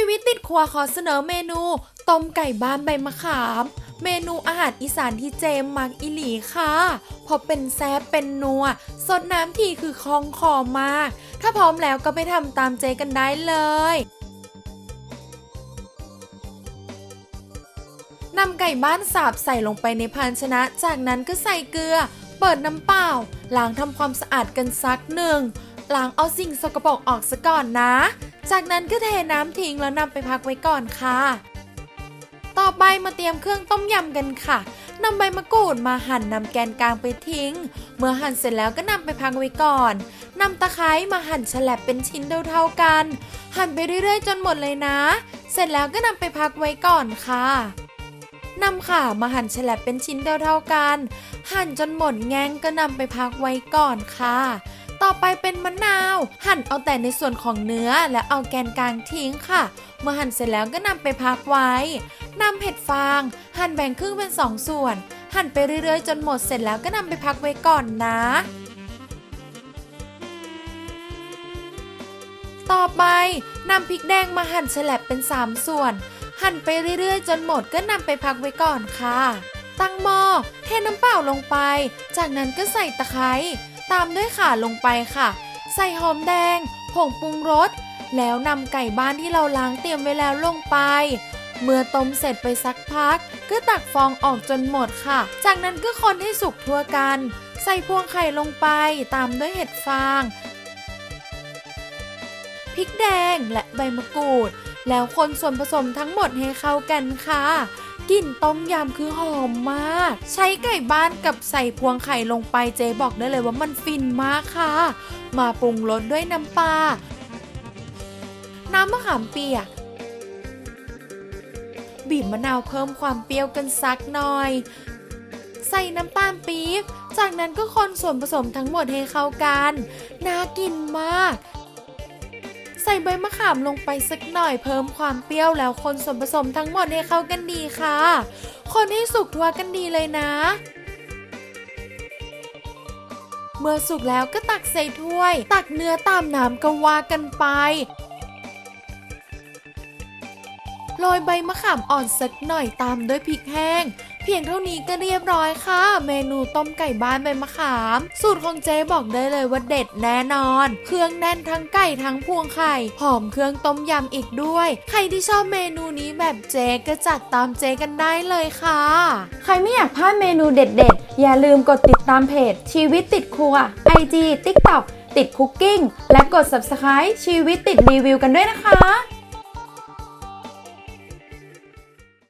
ชีวิตติดครัวขอเสนอเมนู ต้มไก่บ้านใบมะขาม เมนูอาหารอีสานที่เจมมักอิหลีค่ะ พอเป็นแซบเป็นนัวสดน้ำทีคือคล่องคอมาก ถ้าพร้อมแล้วก็ไปทำตามเจกันได้เลยนำไก่บ้านสาบใส่ลงไปในภาชนะ จากนั้นก็ใส่เกลือ เปิดน้ำเปล่า ล้างทำความสะอาดกันสักหนึ่ง ล้างเอาสิ่งสกปรกออกซะก่อนนะ จากนั้นก็เทน้ำทิ้งแล้วนำไปพักไว้ก่อนค่ะ ต่อไปมาเตรียมเครื่องต้มยำกันค่ะนำใบมะกรูดมาหั่นนำแกนกลางไปทิ้ง เมื่อหั่นเสร็จแล้วก็นำไปพักไว้ก่อนนำตะไคร้มาหั่นฉลับเป็นชิ้นเท่าๆกัน หั่นไปเรื่อยๆ จนหมดเลยนะ เสร็จแล้วก็นำไปพักไว้ก่อนค่ะนำข่ามาหั่นฉลับเป็นชิ้นเท่าๆกัน หั่นจนหมดแงงก็นำไปพักไว้ก่อนค่ะ ต่อไปเป็นมะนาว หั่นเอาแต่ในส่วนของเนื้อและเอาแกนกลางทิ้งค่ะ เมื่อหั่นเสร็จแล้วก็นำไปพักไว้นำเห็ดฟาง หั่นแบ่งครึ่งเป็นสองส่วน หั่นไปเรื่อยๆ จนหมดเสร็จแล้วก็นำไปพักไว้ก่อนนะ ต่อไปนำพริกแดงมาหั่นฉลับเป็น3ส่วน หั่นไปเรื่อยๆ จนหมดก็นำไปพักไว้ก่อนค่ะ ตั้งหม้อเทน้ำเปล่าลงไป จากนั้นก็ใส่ตะไคร้ ตามด้วยข่าลงไปค่ะ ใส่หอมแดง ผงปรุงรส แล้วนำไก่บ้านที่เราล้างเตรียมไว้แล้วลงไป เมื่อต้มเสร็จไปสักพัก ก็ตักฟองออกจนหมดค่ะ จากนั้นก็คนให้สุกทั่วกัน ใส่พวงไข่ลงไปตามด้วยเห็ดฟาง พริกแดงและใบมะกรูด แล้วคนส่วนผสมทั้งหมดให้เข้ากันค่ะ กลิ่นต้มยำคือหอมมาก ใช้ไก่บ้านกับใส่พวงไข่ลงไปเจ๊บอกได้เลยว่ามันฟินมากค่ะ มาปรุงรสด้วยน้ำปลา น้ำมะขามเปียก บีบมะนาวเพิ่มความเปรี้ยวกันสักหน่อย ใส่น้ำตาลปี๊บ จากนั้นก็คนส่วนผสมทั้งหมดให้เข้ากัน น่ากินมาก ใส่ใบมะขามลงไปสักหน่อยเพิ่มความเปรี้ยวแล้วคนส่วนผสมทั้งหมดให้เข้ากันดีค่ะ คนให้สุกทั่วกันดีเลยนะ เมื่อสุกแล้วก็ตักใส่ถ้วย ตักเนื้อตามน้ำก็ว่ากันไปโรยใบมะขามอ่อนสักหน่อยตามด้วยพริกแห้ง พียงเท่านี้ก็เรียบร้อยค่ะ เมนูต้มไก่บ้านใบมะขาม สูตรของเจ๊บอกได้เลยว่าเด็ดแน่นอน เครื่องแน่นทั้งไก่ทั้งพวงไข่หอมเครื่องต้มยำอีกด้วย ใครที่ชอบเมนูนี้แบบเจ๊ก็จัดตามเจ๊กันได้เลยค่ะ ใครไม่อยากพลาดเมนูเด็ดๆ อย่าลืมกดติดตามเพจ ชีวิตติดครัว IG TikTok ติดคุกกิ้งและกด Subscribe ชีวิตติดรีวิวกันด้วยนะคะ